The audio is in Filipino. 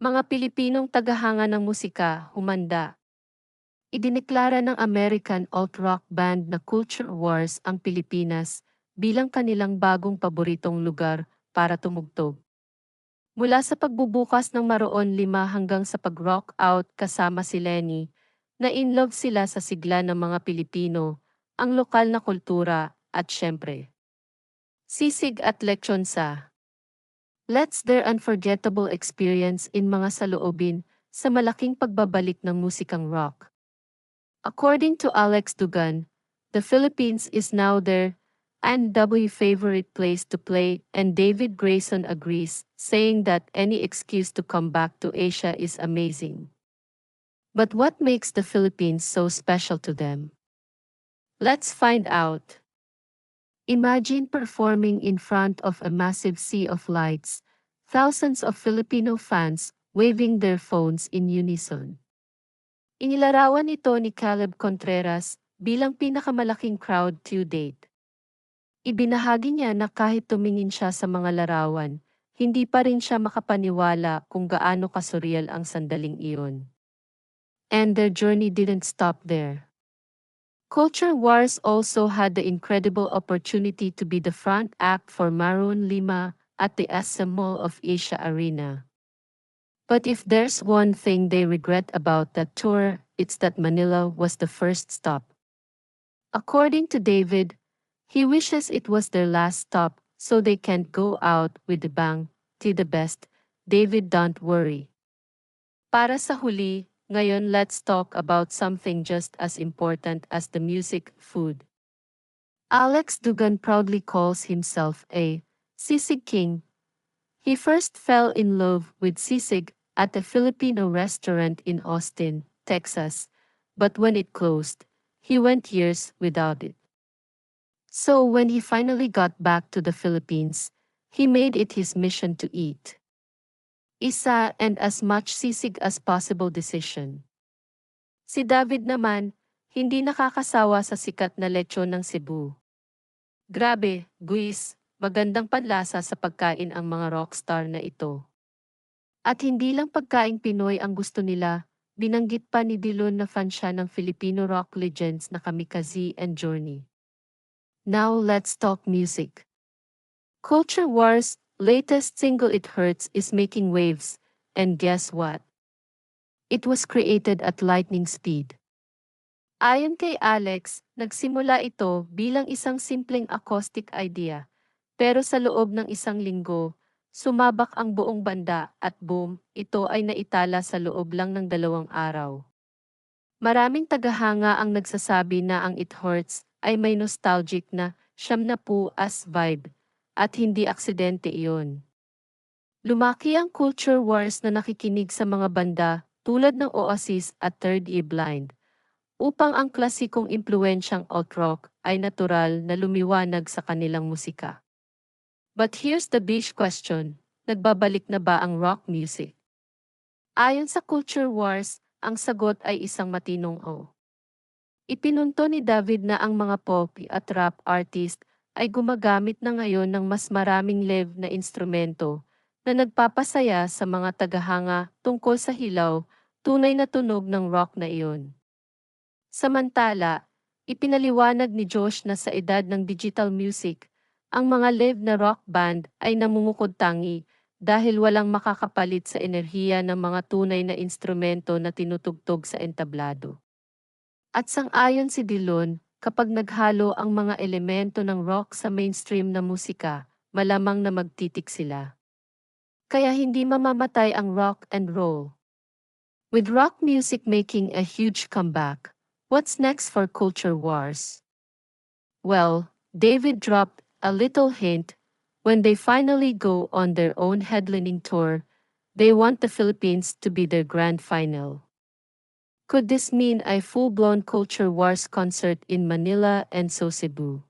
Mga Pilipinong tagahanga ng musika, humanda. Idineklara ng American alt-rock band na Culture Wars ang Pilipinas bilang kanilang bagong paboritong lugar para tumugtog. Mula sa pagbubukas ng Maroon 5 hanggang sa pag-rock out kasama si Lenny, na in love sila sa sigla ng mga Pilipino, ang lokal na kultura, at syempre. Sisig at leksyon sa Let's their unforgettable experience in mga saloobin sa malaking pagbabalik ng musikang rock. According to Alex Dugan, the Philippines is now their NW favorite place to play and David Grayson agrees, saying that any excuse to come back to Asia is amazing. But what makes the Philippines so special to them? Let's find out. Imagine performing in front of a massive sea of lights, thousands of Filipino fans waving their phones in unison. Inilarawan ito ni Caleb Contreras bilang pinakamalaking crowd to date. Ibinahagi niya na kahit tumingin siya sa mga larawan, hindi pa rin siya makapaniwala kung gaano kasurreal ang sandaling iyon. And their journey didn't stop there. Culture Wars also had the incredible opportunity to be the front act for Maroon Lima at the SM Mall of Asia Arena. But if there's one thing they regret about that tour, it's that Manila was the first stop. According to David, he wishes it was their last stop so they can't go out with the bang, to the best. David don't worry. Para sa huli, Ngayon, let's talk about something just as important as the music, food. Alex Dugan proudly calls himself a sisig king. He first fell in love with sisig at a Filipino restaurant in Austin, Texas, but when it closed, he went years without it. So when he finally got back to the Philippines, he made it his mission to eat isa and as much sisig as possible decision. Si David naman, hindi nakakasawa sa sikat na lechon ng Cebu. Grabe, guis, magandang panlasa sa pagkain ang mga rockstar na ito. At hindi lang pagkain Pinoy ang gusto nila, binanggit pa ni Dilon na fan siya ng Filipino rock legends na Kamikaze and Journey. Now let's talk music. Culture Wars latest single It Hurts is making waves, and guess what? It was created at lightning speed. Ayon kay Alex, nagsimula ito bilang isang simpleng acoustic idea, pero sa loob ng isang linggo, sumabak ang buong banda at boom, ito ay naitala sa loob lang ng dalawang araw. Maraming tagahanga ang nagsasabi na ang It Hurts ay may nostalgic na siyam na po as vibe, at hindi aksidente iyon. Lumaki ang culture wars na nakikinig sa mga banda tulad ng Oasis at Third Eye Blind upang ang klasikong impluensyang alt-rock ay natural na lumiwanag sa kanilang musika. But here's the big question, nagbabalik na ba ang rock music? Ayon sa Culture Wars, ang sagot ay isang matinong o. Ipinunto ni David na ang mga pop at rap artist ay gumagamit na ngayon ng mas maraming live na instrumento na nagpapasaya sa mga tagahanga tungkol sa hilaw, tunay na tunog ng rock na iyon. Samantala, ipinaliwanag ni Josh na sa edad ng digital music, ang mga live na rock band ay namumukod tangi dahil walang makakapalit sa enerhiya ng mga tunay na instrumento na tinutugtog sa entablado. At sang-ayon si Dillon, kapag naghalo ang mga elemento ng rock sa mainstream na musika, malamang na magtitik sila. Kaya hindi mamamatay ang rock and roll. With rock music making a huge comeback, what's next for Culture Wars? Well, David dropped a little hint when they finally go on their own headlining tour, they want the Philippines to be their grand final. Could this mean a full-blown culture wars concert in Manila and so Cebu?